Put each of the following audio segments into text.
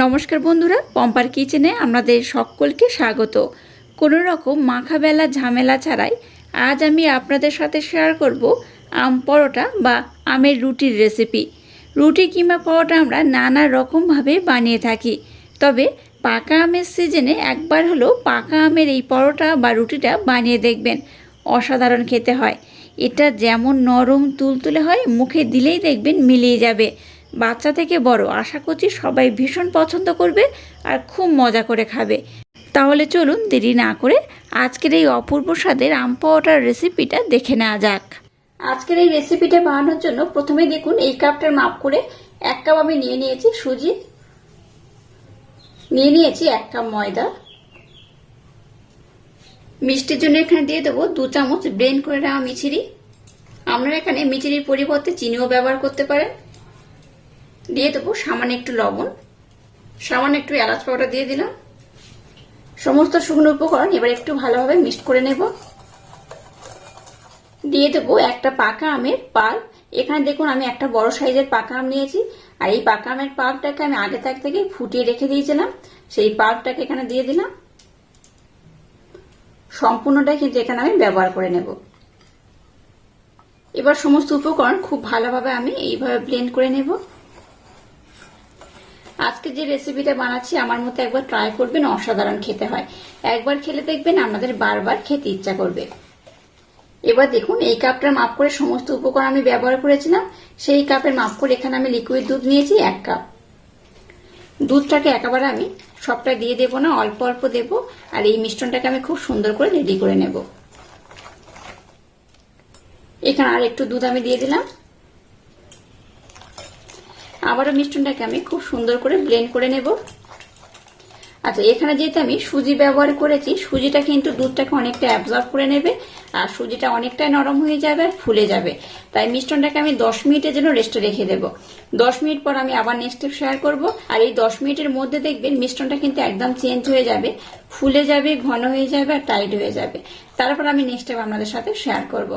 নমস্কার বন্ধুরা, পম্পার কিচেনে আপনাদের সকলকে স্বাগত। কোনো রকম মাখাবেলা ঝামেলা ছাড়াই আজ আমি আপনাদের সাথে শেয়ার করব আম পরোটা বা আমের রুটির রেসিপি রুটি কিংবা পরোটা আমরা নানা রকমভাবে বানিয়ে থাকি। তবে পাকা আমের সিজনে একবার হলেও পাকা আমের এই পরোটা বা রুটিটা বানিয়ে দেখবেন, অসাধারণ খেতে হয়। এটা যেমন নরম তুলতুলে হয়, মুখে দিলেই দেখবেন মিলিয়ে যাবে। বাচ্চা থেকে বড়, আশা করছি সবাই ভীষণ পছন্দ করবে আর খুব মজা করে খাবে। তাহলে চলুন দেরি না করে আজকের এই অপূর্ব স্বাদের আম পাওয়াটার রেসিপিটা দেখে নেওয়া যাক। আজকের এই রেসিপিটা বানানোর জন্য প্রথমে দেখুন এই কাপটার মাপ করে এক কাপ আমি নিয়ে নিয়েছি সুজি, নিয়ে নিয়েছি এক কাপ ময়দা। মিষ্টির জন্য এখানে দিয়ে দেবো দু চামচ ব্রেন করে নেওয়া মিচিরি আপনারা এখানে মিচিরির পরিবর্তে চিনিও ব্যবহার করতে পারেন। দিয়ে দেবো সামান্য একটু লবণ, সামান্য একটু এলাচ পাউডার দিয়ে দিলাম। সমস্ত শুকনো উপকরণ এবার একটু ভালোভাবে মিক্সড করে নেব। দিয়ে দেবো একটা পাকা আমের পাল। এখানে দেখুন আমি একটা বড় সাইজের পাকা আম নিয়েছি, আর এই পাকা আমের পাল্পটাকে আমি আগে থাক থেকে ফুটিয়ে রেখে দিয়েছিলাম। সেই পাল্পটাকে এখানে দিয়ে দিলাম। সম্পূর্ণটাই কিন্তু এখানে আমি ব্যবহার করে নেব। এবার সমস্ত উপকরণ খুব ভালোভাবে আমি এইভাবে ব্লেন্ড করে নেব। আজকে যে রেসিপিটা বানাচ্ছি, আমার মতো একবার ট্রাই করবেন, অসাধারণ খেতে হয়। একবার খেলে দেখবেন আপনাদের বারবার খেতে ইচ্ছা করবে। এবার দেখুন, এই কাপটার মাপ করে সমস্ত উপকরণ আমি ব্যবহার করেছিলাম, সেই কাপের মাপ করে এখানে আমি লিকুইড দুধ নিয়েছি, এক কাপ দুধটাকে একেবারে আমি সবটা দিয়ে দেবো না, অল্প অল্প দেব, আর এই মিশ্রণটাকে আমি খুব সুন্দর করে রেডি করে নেব। এখানে আর একটু দুধ আমি দিয়ে দিলাম। আবারও মিষ্টনটাকে আমি খুব সুন্দর করে ব্লেন্ড করে নেব। আচ্ছা এখানে যেহেতু আমি সুজি ব্যবহার করেছি, সুজিটা কিন্তু দুধটাকে অনেকটা অ্যাবজর্ব করে নেবে, আর সুজিটা অনেকটাই নরম হয়ে যাবে আর ফুলে যাবে। তাই মিষ্টনটাকে আমি দশ মিনিটের জন্য রেস্টে রেখে দেবো। দশ মিনিট পর আমি আবার নেক্সট শেয়ার করব, আর এই দশ মিনিটের মধ্যে দেখবেন মিষ্টনটা কিন্তু একদম চেঞ্জ হয়ে যাবে, ফুলে যাবে, ঘন হয়ে যাবে আর টাইট হয়ে যাবে। তারপর আমি নেক্সট স্টেপ আপনাদের সাথে শেয়ার করব।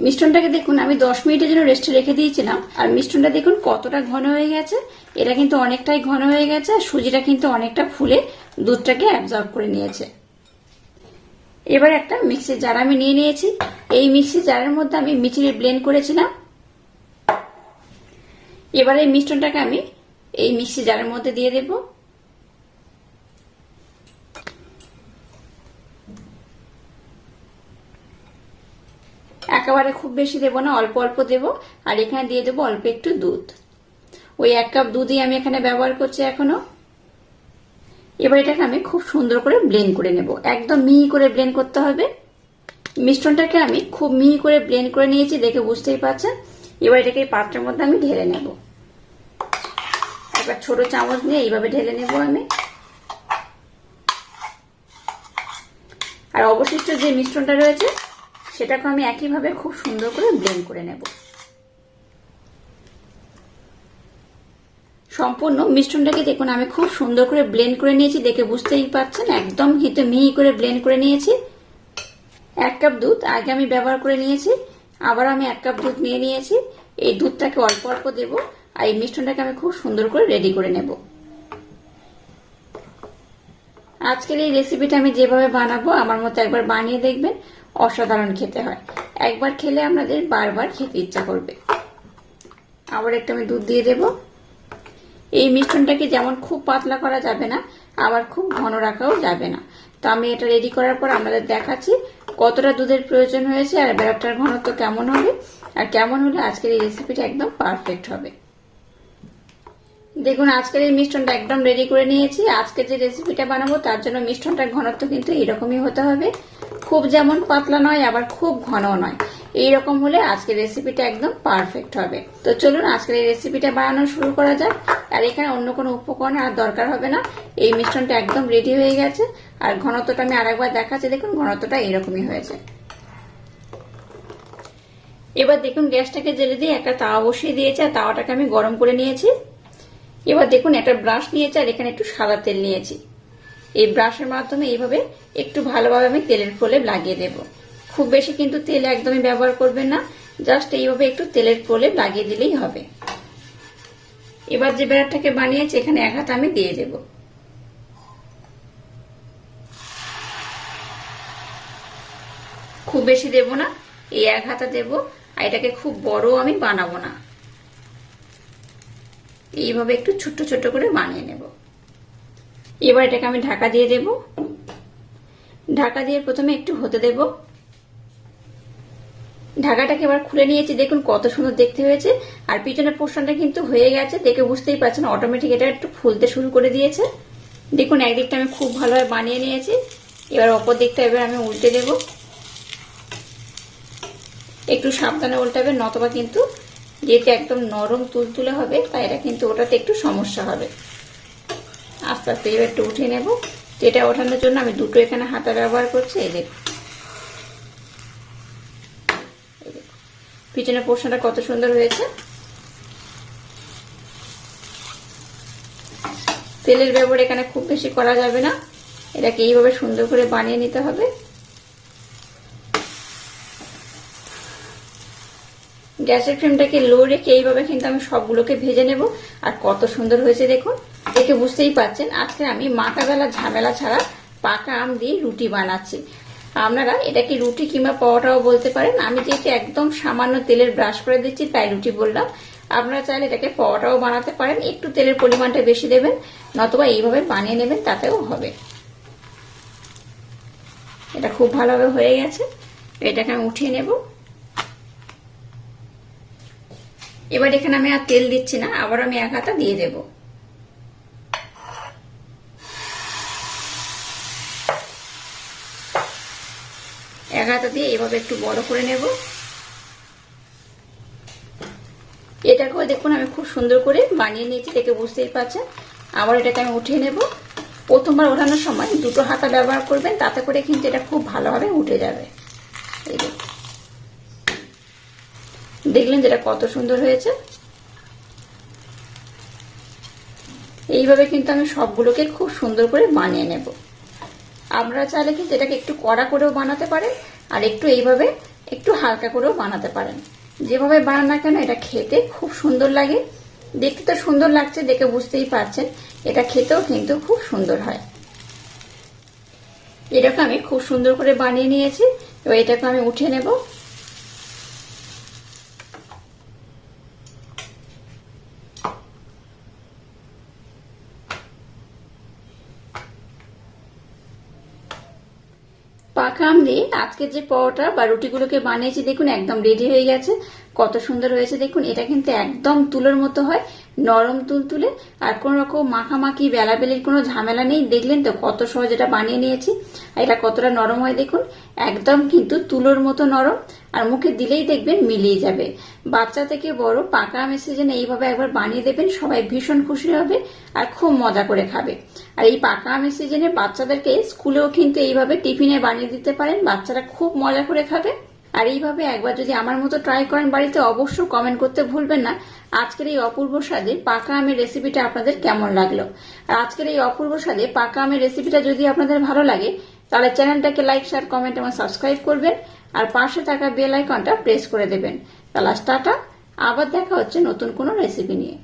মিষ্টনটাকে দেখুন, আমি দশ মিনিটের জন্য রেস্টে রেখে দিয়েছিলাম। আর মিষ্টনটা দেখুন কতটা ঘন হয়ে গেছে। এটা কিন্তু অনেকটাই ঘন হয়ে গেছে, আর সুজিটা কিন্তু অনেকটা ফুলে দুধটাকে অ্যাবজর্ব করে নিয়েছে। এবার একটা মিক্সি জার আমি নিয়ে নিয়েছি। এই মিক্সি জারের মধ্যে আমি মিচিরি ব্লেন্ড করেছিলাম। এবার এই মিষ্টনটাকে আমি এই মিক্সি জারের মধ্যে দিয়ে দেবো। একেবারে খুব বেশি দেবো না, অল্প অল্প দেবো, আর এখানে দিয়ে দেবো অল্প একটু দুধ। ওই এক কাপ দুধই আমি এখানে ব্যবহার করছি এখনও। এবার এটাকে আমি খুব সুন্দর করে ব্লেন্ড করে নেব। একদম মিহি করে ব্লেন্ড করতে হবে। মিশ্রণটাকে আমি খুব মিহি করে ব্লেন্ড করে নিয়েছি, দেখে বুঝতেই পারছেন। এবার এটাকে পাত্রের মধ্যে আমি ঢেলে নেব। একবার ছোট চামচ নিয়ে এইভাবে ঢেলে নেব আমি। আর অবশিষ্ট যে মিশ্রণটা রয়েছে সেটাকে আমি একইভাবে খুব সুন্দর করে ব্লেন্ড করে নেব। সম্পূর্ণ মিশ্রণটাকে দেখুন, আমি খুব সুন্দর করে ব্লেন্ড করে নিয়েছি, দেখে বুঝতেই পারছেন, একদম হিতে মিহি করে ব্লেন্ড করে নিয়েছি। এক কাপ দুধ আগে আমি ব্যবহার করে নিয়েছি, আবার আমি এক কাপ দুধ নিয়ে নিয়েছি। এই দুধটাকে অল্প অল্প দেবো আর এই মিশ্রণটাকে আমি খুব সুন্দর করে রেডি করে নেব। আজকের এই রেসিপিটা আমি যেভাবে বানাবো, আমার মতো একবার বানিয়ে দেখবেন। অসাধারণ খেতে হয়। একবার খেলে আপনাদের বারবার খেতে ইচ্ছা করবে। আবার একটা আমি দুধ দিয়ে দেব। এই মিশ্রণটাকে যেমন খুব পাতলা করা যাবে না, আবার খুব ঘন রাখাও যাবে না। তো আমি এটা রেডি করার পর আপনাদের দেখাচ্ছি কতটা দুধের প্রয়োজন হয়েছে আর ব্যাটারটার ঘনত্ব কেমন হবে। আর কেমন হলে আজকের এই রেসিপিটা একদম পারফেক্ট হবে। দেখুন, আজকের এই মিষ্টনটা একদম রেডি করে নিয়েছি। আজকে যে রেসিপিটা বানাবো, তার জন্য মিষ্টনটার ঘনত্ব কিন্তু এরকমই হতে হবে। খুব যেমন পাতলা নয়, আবার খুব ঘন নয়। এইরকম হলে আজকের রেসিপিটা একদম পারফেক্ট হবে। তো চলুন, আজকের এই রেসিপিটা বানানো শুরু করা যাক। আর এখানে অন্য কোনো উপকরণ আর দরকার হবে না। এই মিশ্রণটা একদম রেডি হয়ে গেছে। আর ঘনত্বটা আমি আরেকবার দেখাচ্ছি। দেখুন, ঘনত্বটা এরকমই হয়েছে। এবার দেখুন, গ্যাসটাকে জেলে দিয়ে একটা তাওয়া বসিয়ে দিয়েছে। আর তাওয়াটাকে আমি গরম করে নিয়েছি। এবার দেখুন, একটা ব্রাশ নিয়েছি আর এখানে একটু সাদা তেল নিয়েছি। এই ব্রাশের মাধ্যমে এইভাবে একটু ভালোভাবে আমি তেলের প্রলেপ লাগিয়ে দেব। খুব বেশি কিন্তু তেল একদমই ব্যবহার করবেন না জাস্ট এইভাবে একটু তেলের প্রলেপ লাগিয়ে দিলেই হবে। এবার যে ব্যাটারটাকে বানিয়েছি, এখানে এক হাত আমি দিয়ে দেব। খুব বেশি দেব না, এই এক হাতা দেব, আর এটাকে খুব বড় আমি বানাবো না। এইভাবে একটু ছোট্ট ছোট্ট করে বানিয়ে নেব। এবার এটাকে আমি ঢাকা দিয়ে দেব। ঢাকা দিয়ে প্রথমে একটু হতে দেব। ঢাকাটাকে এবার খুলে নিয়েছি। দেখুন কত সুন্দর দেখতে হয়েছে। আর পিছনের পোর্শনটা কিন্তু হয়ে গেছে। দেখে বুঝতেই পারছেন অটোমেটিক এটা একটু ফুলতে শুরু করে দিয়েছে। দেখুন একদিকটা আমি খুব ভালোভাবে বানিয়ে নিয়েছি। এবার অপর দিকটা এবার আমি উল্টে দেব। একটু সাবধানে উল্টাবে নতবা কিন্তু যেহেতু একদম নরম তুলতুলে হবে তাই এটা কিন্তু ওটাতে একটু সমস্যা হবে। আস্তে আস্তে এবার একটু উঠিয়ে নেব। এটা ওঠানোর জন্য আমি দুটো এখানে হাতা ব্যবহার করছি, এই দেখুন পিছনের পোর্শনটা কত সুন্দর হয়েছে। তেলের ব্যবহার এখানে খুব বেশি করা যাবে না। এটাকে এইভাবে সুন্দর করে বানিয়ে নিতে হবে। গ্যাসের ফ্লেমটাকে লো রেখে এইভাবে কিন্তু আমি সবগুলোকে ভেজে নেব। আর কত সুন্দর হয়েছে দেখুন। দেখে বুঝতেই পাচ্ছেন আজকে আমি মাখা বেলা ঝামেলা ছাড়া পাকা আম দিয়ে রুটি বানাচ্ছি। আপনারা এটাকে রুটি কিংবা পরোটাও বলতে পারেন। আমি যেহেতু একদম সামান্য তেলের ব্রাশ করে দিচ্ছি, তাই রুটি বললাম। আপনারা চাইলে এটাকে পরোটাও বানাতে পারেন। একটু তেলের পরিমাণটা বেশি দেবেন, নতুবা এইভাবে বানিয়ে নেবেন, তাতেও হবে। এটা খুব ভালোভাবে হয়ে গেছে। এটাকে আমি উঠিয়ে নেব। এবার এখানে আমি আর তেল দিচ্ছি না, আবার আমি এক হাতা দিয়ে দেব। এক হাতা দিয়ে এভাবে একটু বড় করে নেব। এটাকেও দেখুন, আমি খুব সুন্দর করে বানিয়ে নিয়েছি, দেখে বুঝতেই পারছেন। আবার এটাকে আমি উঠিয়ে নেব। প্রথমবার ওঠানোর সময় দুটো হাতা ব্যবহার করবেন, তাতে করে কিন্তু এটা খুব ভালোভাবে উঠে যাবে। এই দেখুন। দেখলেন যেটা কত সুন্দর হয়েছে। এইভাবে কিন্তু আমি সবগুলোকে খুব সুন্দর করে বানিয়ে নেব। আপনারা চাইলে কিন্তু এটাকে একটু কড়া করেও বানাতে পারেন, আর একটু এইভাবে একটু হালকা করেও বানাতে পারেন। যেভাবে বানান না কেন, এটা খেতে খুব সুন্দর লাগে। দেখতে তো সুন্দর লাগছে, দেখে বুঝতেই পারছেন, এটা খেতেও কিন্তু খুব সুন্দর হয়। এটাকে আমি খুব সুন্দর করে বানিয়ে নিয়েছি, এবার এটাকে আমি উঠে নেব। পাকা আম দিয়ে আজকে যে পরোটা বা রুটিগুলোকে বানিয়েছি, দেখুন, একদম রেডি হয়ে গেছে। কত সুন্দর হয়েছে, দেখুন, এটা কিন্তু একদম তুলোর মতো হয়, নরম তুল তুলে আর কোন রকম মাখামাখি, বেলাবেলির কোনো ঝামেলা নেই। দেখলেন তো কত সহজ এটা বানিয়ে নিয়েছি। এটা কতটা নরম হয়, দেখুন, একদম কিন্তু তুলোর মতো নরম। আর মুখে দিলেই দেখবেন মিলিয়ে যাবে। বাচ্চা থেকে বড় পাকা আমের এইভাবে একবার বানিয়ে দেবেন, সবাই ভীষণ খুশি হবে আর খুব মজা করে খাবে। আর এই পাকা আমের বাচ্চাদেরকে স্কুলেও কিন্তু এইভাবে টিফিনে বানিয়ে দিতে পারেন, বাচ্চারা খুব মজা করে খাবে। আর এইভাবে একবার যদি আমার মতো ট্রাই করেন বাড়িতে, অবশ্যই কমেন্ট করতে ভুলবেন না। আজকের এই অপূর্ব স্বাদে পাকা আমের রেসিপিটা আপনাদের কেমন লাগল? আর আজকের এই অপূর্ব স্বাদে পাকা আমের রেসিপিটা যদি আপনাদের ভালো লাগে, তাহলে চ্যানেলটাকে লাইক, শেয়ার, কমেন্ট এবং সাবস্ক্রাইব করবেন। আর পাশে থাকা বেল আইকনটা প্রেস করে দেবেন। তাহলে টাটা, আবার দেখা হচ্ছে নতুন কোনো রেসিপি নিয়ে।